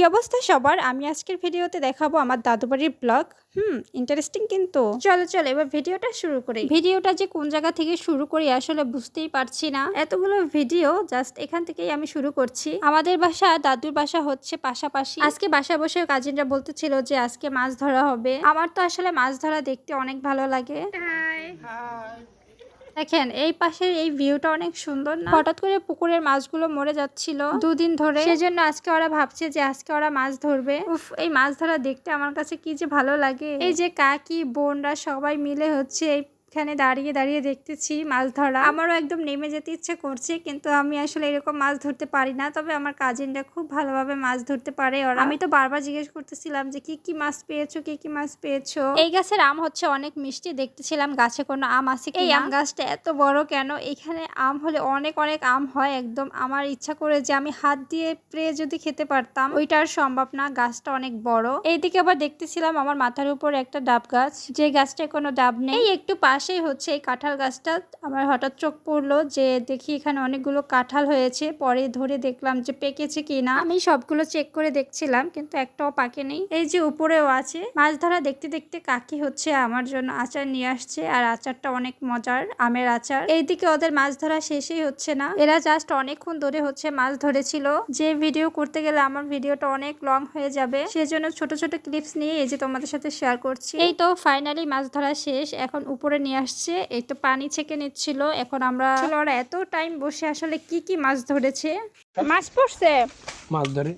কি অবস্থা সবার। আমি আজকের ভিডিওতে দেখাবো আমার দাদু বাড়ির ব্লগ। হুম ইন্টারেস্টিং কিন্তু। চলো চলো এবার ভিডিওটা শুরু করি। ভিডিওটা যে কোন জায়গা থেকে শুরু করি আসলে বুঝতেই পারছি না। এতগুলো ভিডিও জাস্ট এখান থেকেই আমি শুরু করছি। আমাদের বাসা দাদুর বাসা হচ্ছে পাশাপাশি। আজকে বাসা বসে কাজিনরা বলতেছিল যে আজকে মাছ ধরা হবে। আমার তো আসলে মাছ ধরা দেখতে অনেক ভালো লাগে। দেখেন এই পাশের এই ভিউটা অনেক সুন্দর না? হঠাৎ করে পুকুরের মাছগুলো মরে যাচ্ছিল। দুদিন ধরে। সেজন্য আজকে ওরা ভাবছে যে আজকে ওরা মাছ ধরবে। উফ এই মাছ ধরা দেখতে আমার কাছে কি যে ভালো লাগে। এই যে কাকি বোনরা সবাই মিলে হচ্ছে এই এখানে দাঁড়িয়ে দাঁড়িয়ে দেখতেছি মাছ ধরা। আমারও একদম নেমে যেতে ইচ্ছে করছে কিন্তু আমি আসলে এরকম মাছ ধরতে পারি না। তবে আমার কাজিনরা খুব ভালোভাবে মাছ ধরতে পারে। ওরা আমি তো বারবার জিজ্ঞেস করতেছিলাম যে কি কি মাছ পেয়েছ? কি কি মাছ পেয়েছ? এই গাছের আম হচ্ছে অনেক মিষ্টি দেখতেছিলাম গাছে কোনো আম আছে এই আম গাছটা এত বড় কেন? এখানে আম হলে অনেক অনেক আম হয় একদম। আমার ইচ্ছা করে যে আমি হাত দিয়ে প্রে যদি খেতে পারতাম ওইটা আর সম্ভব না গাছটা অনেক বড়। এইদিকে আবার দেখতেছিলাম আমার মাথার উপর একটা ডাব গাছ যে গাছটায় কোনো ডাব নেই। একটু একটু পাশেই হচ্ছে এই কাঁঠাল গাছটা। আমার হঠাৎ চোখ পড়ল যে দেখি এখানে অনেকগুলো কাঁঠাল হয়েছে। পরে ধরে দেখলাম যে পেকেছে কিনা। আমি সবগুলো চেক করে দেখছিলাম, কিন্তু একটাও পাকে নেই। এই যে উপরেও আছে। মাছ ধরা দেখতে দেখতে কাকি হচ্ছে আমার জন্য আচার নিয়ে আসছে, আর আচারটা অনেক মজার, আমের আচার। এইদিকে ওদের মাছ ধরা শেষই হচ্ছে না। এরা জাস্ট অনেকক্ষণ ধরে হচ্ছে মাছ ধরেছিল। যে ভিডিও করতে গেলে আমার ভিডিওটা অনেক লং হয়ে যাবে। সেজন্য ছোট ছোট ক্লিপস নিয়ে এই যে তোমাদের সাথে শেয়ার করছি। এই তো ফাইনালি মাছ ধরা শেষ। এখন উপরে নিয়ে আসছে। এই তো পানি ছেঁকে নিচ্ছিল। এখন আমরা ওরা এত টাইম বসে আসলে কি কি মাছ ধরেছে? মাছ পড়ছে মাছ ধরে?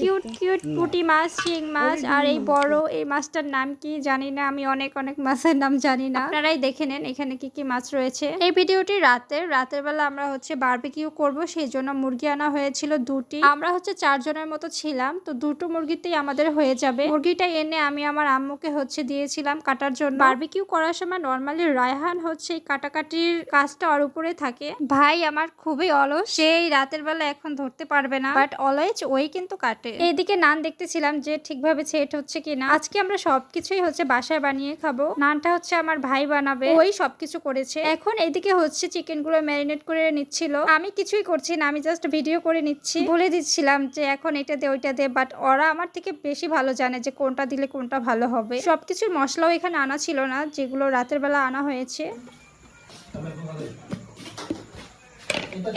কিউট কিউট পুঁটি মাছ শিং মাছ আর এই বড় এই মাছটার নাম কি জানি না আমি অনেক অনেক মাছের নাম জানি না। আপনারাই দেখে নেন এখানে কি কি মাছ রয়েছে। এই ভিডিওটি রাতের রাতের বেলা আমরা হচ্ছে বারবিকিউ করব সেই জন্য মুরগি আনা হয়েছিল দুটি। আমরা হচ্ছে চারজনের মতো ছিলাম তো দুটো মুরগিতেই আমাদের হয়ে যাবে। মুরগিটা এনে আমি আমার আম্মুকে হচ্ছে দিয়েছিলাম কাটার জন্য। বারবিকিউ করার সময় নর্মালি রায়হান হচ্ছে এই কাটাকাটির কাজটা ওর উপরে থাকে। ভাই আমার খুবই অলস সেই রাতের বেলা এখন ধরতে পারবে না। বাট অলওয়েজ ওই কিন্তু কাটে। এইদিকে নান দেখতেছিলাম যে ঠিকভাবে সেট হচ্ছে কিনা। আজকে আমরা সবকিছুই হচ্ছে বাসায় বানিয়ে খাব। নানটা হচ্ছে আমার ভাই বানাবে। ওই সবকিছু করেছে। এখন এইদিকে হচ্ছে চিকেনগুলো ম্যারিনেট করে নিচ্ছিল। আমি কিছুই করছি না, আমি জাস্ট ভিডিও করে নিচ্ছি। বলে দিচ্ছিলাম যে এখন এটা দে ওইটা দে বাট ওরা আমার থেকে বেশি ভালো জানে যে কোনটা দিলে কোনটা ভালো হবে। সবকিছুর মশলাও এখানে আনা ছিল না, যেগুলো রাতের বেলা আনা হয়েছে।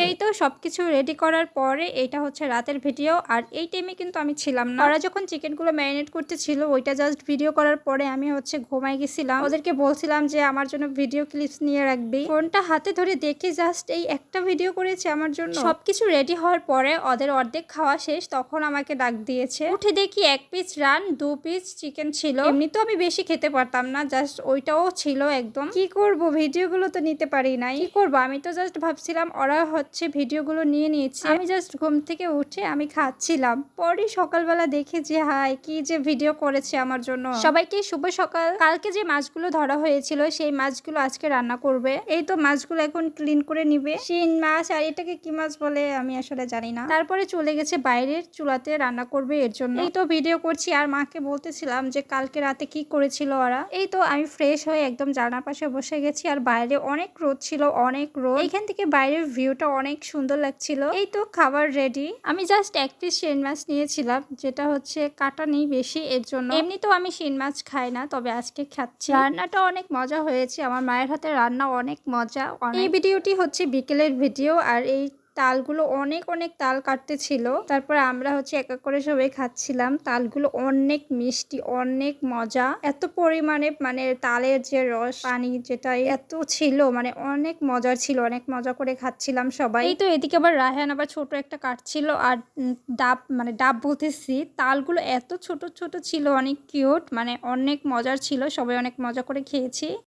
এই তো সবকিছু রেডি করার পরে এটা হচ্ছে রাতের ভিডিও আর এই টাইমে কিন্তু আমি ছিলাম না। ওরা যখন চিকেনগুলো ম্যারিনেট করতেছিল, ওইটা জাস্ট ভিডিও করার পরে আমি হচ্ছে ঘুমাই গেছিলাম। ওদেরকে বলছিলাম যে, আমার জন্য ভিডিও ক্লিপস নিয়ে রাখবি। ফোনটা হাতে ধরে দেখে জাস্ট এই একটা ভিডিও করেছে আমার জন্য। সবকিছু রেডি হওয়ার পরে ওদের অর্ধেক খাওয়া শেষ, তখন আমাকে ডাক দিয়েছে। উঠে দেখি এক পিস রান দু পিস চিকেন ছিল। এমনি তো আমি বেশি খেতে পারতাম না জাস্ট ওইটাও ছিল একদম। কি করব? ভিডিওগুলো তো নিতে পারি নাই। কি করব? আমি তো জাস্ট ভাবছিলাম, ওরা হচ্ছে ভিডিওগুলো নিয়ে নিয়েছে। আমি জাস্ট ঘুম থেকে উঠে আমি খাচ্ছিলাম। পরে সকালবেলা দেখে যে হাই কি যে ভিডিও করেছে আমার জন্য। সবাইকে শুভ সকাল। কালকে যে মাছগুলো ধরা হয়েছিল সেই মাছগুলো আজকে রান্না করবে। এই তো মাছগুলো এখন ক্লিন করে নিবে। শিং মাছ আর এটাকে কি মাছ বলে আমি আসলে জানি না। তারপরে চলে গেছে বাইরের চুলাতে রান্না করবে এর জন্য। এই তো ভিডিও করছি আর মাকে বলতেছিলাম যে কালকে রাতে কি করেছিল ওরা। এই তো আমি ফ্রেশ হয়ে একদম জানার পাশে বসে গেছি আর বাইরে অনেক রোদ ছিল অনেক রোদ। এখান থেকে বাইরের ভিউটা অনেক সুন্দর লাগছিল। এই তো খাবার রেডি আমি জাস্ট এক পিস শিন মাছ নিয়েছিলাম, যেটা হচ্ছে কাটা নেই বেশি, এর জন্য। এমনি তো আমি শিন মাছ খাই না, তবে আজকে খাচ্ছি। রান্নাটা অনেক মজা হয়েছে, আমার মায়ের হাতে রান্না অনেক মজা। এই ভিডিওটি হচ্ছে বিকেলের ভিডিও, আর এই তালগুলো অনেক অনেক তাল কাটতে ছিল। তারপর আমরা হচ্ছে এক এক করে সবাই খাচ্ছিলাম। তালগুলো অনেক মিষ্টি, অনেক মজা। এত পরিমাণে মানে তালের যে রস, পানি যেটা, এত ছিল। মানে অনেক মজার ছিল, অনেক মজা করে খাচ্ছিলাম সবাই। এই তো এদিকে আবার রায়হান আবার ছোট একটা কাটছিল আর ডাব মানে ডাব বলতেছি, তালগুলো এত ছোট ছোট ছিল, অনেক কিউট মানে অনেক মজার ছিল। সবাই অনেক মজা করে খেয়েছি।